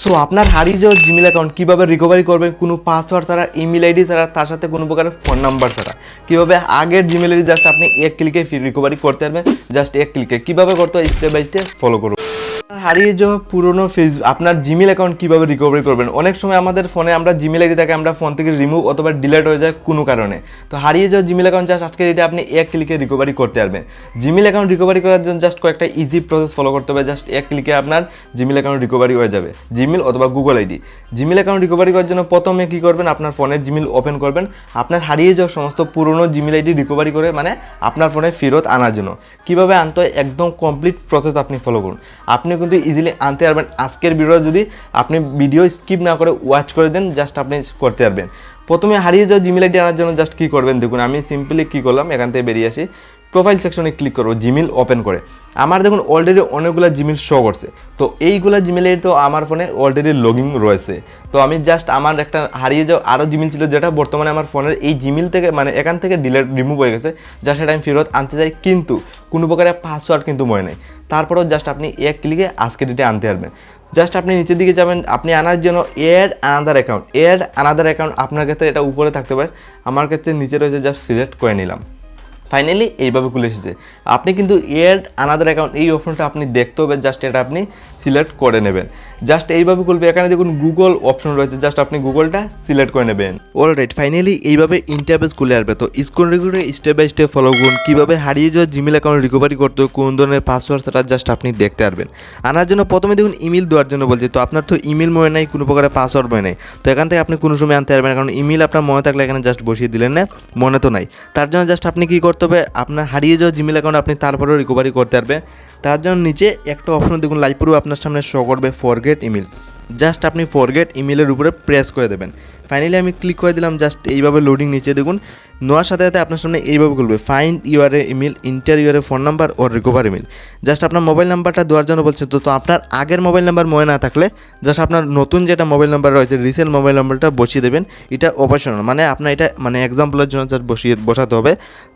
So আপনার হারিয়ে যাওয়া জিমেল অ্যাকাউন্ট কীভাবে রিকভারি করবেন? কোনো পাসওয়ার্ড ছাড়া ইমেল আইডি ছাড়া, তার সাথে কোনো প্রকারের ফোন নাম্বার ছাড়া। কীভাবে আগের জিমেল আইডি জাস্ট আপনি এক ক্লিকে রিকভারি করতে পারবেন? জাস্ট এক ক্লিকে কীভাবে করতে হয়? স্টেপ বাই স্টেপ ফলো করুন। হারিয়ে যাওয়া পুরনো ফেস আপনার জিমেল অ্যাকাউন্ট কীভাবে রিকভারি করবেন? অনেক সময় আমাদের ফোনে আমরা জিমেল আইডি থাকে আমরা ফোন থেকে রিমুভ অথবা ডিলেট হয়ে যায় কোনো কারণে। তো হারিয়ে যাওয়া জিমেল অ্যাকাউন্ট জাস্ট আজকে এটা আপনি এক ক্লিকে রিকভারি করতে পারবেন। জিমেল অ্যাকাউন্ট রিকভারি করার জন্য জাস্ট কয়েকটা ইজি প্রসেস ফলো করতে হবে। জাস্ট এক ক্লিকে আপনার জিমেল অ্যাকাউন্ট রিকভারি হয়ে যাবে। জিমেল অথবা Google ID Gmail account recovery করার জন্য প্রথমে কী করবেন? আপনার ফোনের জিমেল ওপেন করবেন। আপনার হারিয়ে যাওয়া সমস্ত পুরনো জিমেল আইডি রিকভারি করে মানে আপনার ফোনে ফেরত আনার জন্য। কীভাবে আনতে হয়? একদম কমপ্লিট প্রসেস আপনি ফলো করুন। আপনি কিন্তু ইজিলি আনতে পারবেন। আজকের ভিডিও যদি আপনি ভিডিও স্কিপ না করে ওয়াচ করে দেন জাস্ট আপনি করতে পারবেন। প্রথমে হারিয়ে যাওয়া জিমেল আইডি আনার জন্য জাস্ট কী করবেন? দেখুন, আমি সিম্পলি কী করলাম? এখান থেকে বেরিয়ে আসি। প্রোফাইল সেকশনে ক্লিক করব জিমেল ওপেন করে। আমার দেখুন অলরেডি অনেকগুলো জিমেল শো করছে। তো এইগুলো জিমেলের তো আমার ফোনে অলরেডি লগিং রয়েছে। তো আমি জাস্ট আমার একটা হারিয়ে যাওয়া আরও জিমেল ছিল, যেটা বর্তমানে আমার ফোনের এই জিমেল থেকে মানে এখান থেকে ডিলেট রিমুভ হয়ে গেছে। যা সেটা আমি ফেরত আনতে চাই, কিন্তু কোনো প্রকারের পাসওয়ার্ড কিন্তু মনে নেই। তারপরেও জাস্ট আপনি এক ক্লিকে আজকে ডেটে আনতে পারবেন। জাস্ট আপনি নিচের দিকে যাবেন, আপনি আনার জন্য add another account add another account আপনার ক্ষেত্রে এটা উপরে থাকতে পারে। আমার ক্ষেত্রে নিচে রয়েছে জাস্ট সিলেক্ট করে নিলাম। ফাইনালি এইভাবে খুলে এসেছে। আপনি কিন্তু এড আনাদার অ্যাকাউন্ট এই অপশনটা আপনি দেখতে হবে জাস্ট এটা আপনি সিলেক্ট করে নেবেন। জাস্ট এইভাবে খুলবে। এখানে দেখুন গুগল অপশন রয়েছে। জাস্ট আপনি গুগলটা সিলেক্ট করে নেবেন। অলরাইট ফাইনালি এইভাবে ইন্টারভেস খুলে আসবে। তো স্ক্রিন রেগুলে স্টেপ বাই স্টেপ ফলো করুন। কীভাবে হারিয়ে যাওয়া জিমেল অ্যাকাউন্ট রিকভারি করতে কোন ধরনের পাসওয়ার্ড সেটা জাস্ট আপনি দেখতে পারবেন। আনার জন্য প্রথমে দেখুন ইমেল দেওয়ার জন্য বলছি। তো আপনার তো ইমেল মনে নাই, কোনো প্রকারের পাসওয়ার্ড মনে নাই। তো এখান থেকে আপনি কোনো সময় আনতে পারবেন কারণ ইমেল আপনার মনে থাকলে এখানে জাস্ট বসিয়ে দিলেন না, মনে তো নাই। তার জন্য জাস্ট আপনি কী করতে হবে? আপনার হারিয়ে যাওয়া জিমেল অ্যাকাউন্ট আপনি তারপরেও রিকভারি করতে পারবেন। তার জন্য নিচে একটা অপশন দেখুন লাইভ পুরো আপনার সামনে শো করবে ফরগেট ইমেল জাস্ট আপনি ফরগেট ইমেলের উপরে প্রেস করে দেবেন। ফাইনালি আমি ক্লিক করে দিলাম জাস্ট এইভাবে লোডিং নিচে দেখুন। নেওয়ার সাথে সাথে আপনার সামনে এইভাবে খুলবে find your email enter your phone number or recover email just আপনার মোবাইল নাম্বারটা দেওয়ার জন্য বলছে, তো তো আপনার আগের মোবাইল নাম্বার মনে না থাকলে জাস্ট আপনার নতুন যেটা মোবাইল নাম্বার রয়েছে রিসেন্ট মোবাইল নাম্বারটা বসিয়ে দেবেন। এটা অপারেশনাল মানে আপনার এটা মানে এক্সাম্পলের জন্য জাস্ট বসিয়ে, বসাতে হবে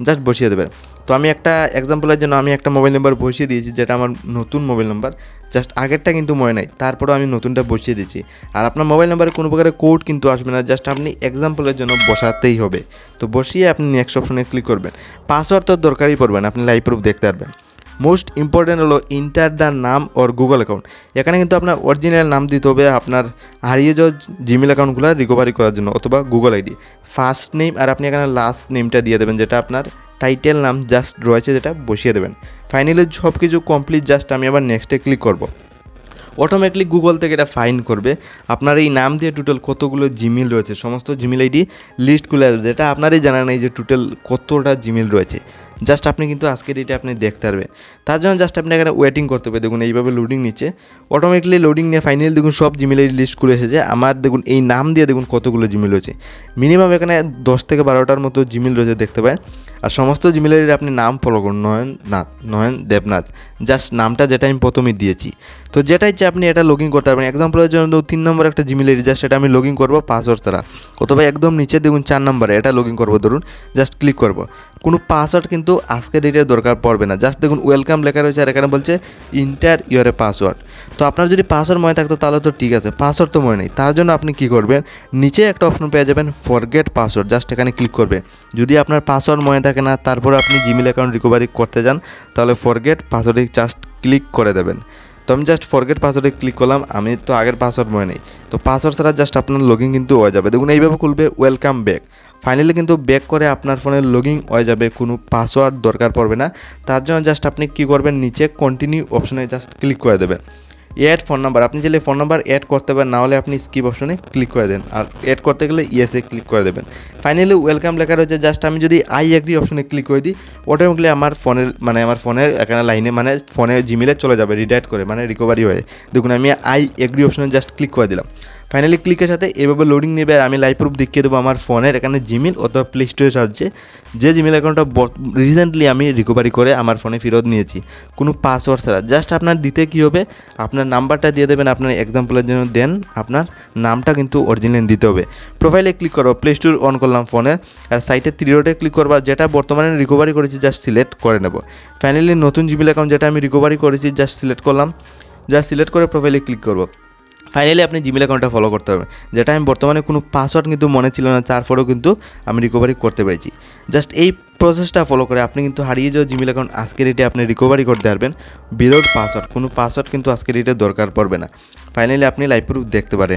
জাস্ট বসিয়ে দেবেন। তো আমি একটা এক্সাম্পলের জন্য আমি একটা মোবাইল নাম্বার বসিয়ে দিয়েছি, যেটা আমার নতুন মোবাইল নাম্বার জাস্ট আগেরটা কিন্তু মনে নাই, তারপরেও আমি নতুনটা বসিয়ে দিয়েছি। আর আপনার মোবাইল নাম্বারে কোনো প্রকারের কোড কিন্তু আসবে না জাস্ট আপনি এক্সাম্পলের জন্য বসাতেই হবে। তো বসিয়ে আপনি নেক্সট অপশনে ক্লিক করবেন। পাসওয়ার্ড তো দরকারই পড়বেন আপনি লাইভ প্রুফ দেখতে পারবেন। মোস্ট ইম্পর্টেন্ট হলো ইন্টার দ্য নাম ওর গুগল অ্যাকাউন্ট এখানে কিন্তু আপনার অরিজিনাল নাম দিতে হবে, আপনার হারিয়ে যাওয়া জিমেল অ্যাকাউন্টগুলো রিকভারি করার জন্য, অথবা গুগল আইডি ফার্স্ট নেম আর আপনি এখানে লাস্ট নেমটা দিয়ে দেবেন, যেটা আপনার টাইটেল নাম জাস্ট রয়েছে যেটা বসিয়ে দেবেন। ফাইনালি সব কিছু কমপ্লিট জাস্ট আমি আবার নেক্সটে ক্লিক করব। অটোমেটিকলি গুগল থেকে এটা ফাইন করবে। আপনার এই নাম দিয়ে টোটাল কতগুলো জিমেল রয়েছে, সমস্ত জিমেল আইডি লিস্ট খুলে আসবে। যেটা আপনারই জানা নেই যে টোটাল কতটা জিমেল রয়েছে। জাস্ট আপনি কিন্তু আজকের ডেটে আপনি দেখতে পারবেন তার জন্য জাস্ট আপনি এখানে ওয়েটিং করতে হবে। দেখুন, এইভাবে লোডিং নিচ্ছে। অটোমেটিকলি লোডিং নিয়ে ফাইনালি দেখুন, সব জিমেল আইডি লিস্ট খুলে এসেছে। আমার দেখুন, এই নাম দিয়ে দেখুন কতগুলো জিমেল রয়েছে। মিনিমাম এখানে দশ থেকে বারোটার মতো জিমেল রয়েছে দেখতে পারেন। আর সমস্ত জিমেল আইডির আপনি নাম ফলো করুন। নয়ন নাথ নয়ন দেবনাথ। জাস্ট নামটা যেটা আমি প্রথমেই দিয়েছি। তো যেটা ইচ্ছে আপনি এটা লগ ইন করতে পারবেন। এক্সাম্পলের জন্য তিন নম্বর একটা জিমেল আইডি জাস্ট সেটা আমি লগ ইন করব পাসওয়ার্ড ছাড়া। অথবা একদম নিচে দেখুন চার নম্বরে এটা লগ ইন করব, ধরুন জাস্ট ক্লিক করব। কোনো পাসওয়ার্ড কিন্তু আজকের ডেটের দরকার পড়বে না। জাস্ট দেখুন ওয়েলকাম লেখা রয়েছে আর এখানে বলছে ইন্টার ইউর এ পাসওয়ার্ড তো আপনার যদি পাসওয়ার্ড মনে থাকতো তাহলে তো ঠিক আছে পাসওয়ার্ড তো মনে নেই। তার জন্য আপনি কী করবেন, নিচে একটা অপশন পেয়ে যাবেন ফরগেট পাসওয়ার্ড জাস্ট এখানে ক্লিক করবেন যদি আপনার পাসওয়ার্ড মনে থাকে না, তারপরে আপনি জিমেল অ্যাকাউন্ট রিকভারি করতে যান, তাহলে ফরগেট পাসওয়ার্ডে জাস্ট ক্লিক করে দেবেন। তো আমি জাস্ট ফরগেট পাসওয়ার্ডে ক্লিক করলাম, আমি তো আগের পাসওয়ার্ড মনে নেই। তো পাসওয়ার্ড ছাড়া জাস্ট আপনার লগিং কিন্তু হয়ে যাবে। দেখুন, এইভাবে খুলবে ওয়েলকাম ব্যাক ফাইনালি কিন্তু ব্যাক করে আপনার ফোনে লগিং হয়ে যাবে, কোনো পাসওয়ার্ড দরকার পড়বে না। তার জন্য জাস্ট আপনি কি করবেন, নিচে কন্টিনিউ অপশনে জাস্ট ক্লিক করে দেবেন। অ্যাড ফোন নাম্বার আপনি চাইলে ফোন নাম্বার অ্যাড করতে পারেন, না হলে আপনি স্কিপ অপশনে ক্লিক করে দেন। আর অ্যাড করতে গেলে ইয়েসে ক্লিক করে দেবেন। ফাইনালি ওয়েলকাম লেখা রয়েছে জাস্ট আমি যদি আই এগ্রি অপশনে ক্লিক করে দিই অটোমেটিকলি আমার ফোনের মানে আমার ফোনের এখানে লাইনে মানে ফোনে জিমেলে চলে যাবে রিডাইট করে মানে রিকভারি হয়ে। দেখুন, আমি আই এগ্রি অপশনে জাস্ট ক্লিক করে দিলাম। ফাইনালি ক্লিকের সাথে এভাবে লোডিং নেবে আর আমি লাইভ প্রুফ দেখিয়ে দেবো আমার ফোনের এখানে জিমেল অথবা প্লে স্টোরের সাহায্যে। যে জিমেল অ্যাকাউন্টটা রিসেন্টলি আমি রিকভারি করে আমার ফোনে ফেরত নিয়েছি, কোনো পাসওয়ার্ড ছাড়া। জাস্ট আপনার দিতে কী হবে? আপনার নাম্বারটা দিয়ে দেবেন, আপনার এক্সাম্পলের জন্য দেন, আপনার নামটা কিন্তু অরিজিনাল দিতে হবে। প্রোফাইলে ক্লিক করব প্লে স্টোর অন করলাম ফোনের আর সাইটে থ্রি রোডে ক্লিক করব, আর যেটা বর্তমানে রিকভারি করেছি জাস্ট সিলেক্ট করে নেব। ফাইনালি নতুন জিমেল অ্যাকাউন্ট যেটা আমি রিকভারি করেছি জাস্ট সিলেক্ট করলাম। যা সিলেক্ট করে প্রোফাইলে ক্লিক করব। ফাইনালি আপনি জিমেল অ্যাকাউন্টটা ফলো করতে হবে। যেটা আমি বর্তমানে কোনো পাসওয়ার্ড কিন্তু মনে ছিল না তারপরেও কিন্তু আমি রিকভারি করতে পেরেছি। জাস্ট এই প্রসেসটা ফলো করে আপনি কিন্তু হারিয়ে যাওয়া জিমেল অ্যাকাউন্ট আজকে রেটে আপনি রিকভারি করতে পারবেন উইদাউট পাসওয়ার্ড কোনো পাসওয়ার্ড কিন্তু আজকে রেটে দরকার পড়বে না। ফাইনালি আপনি লাইভ প্রুফ দেখতে পারেন।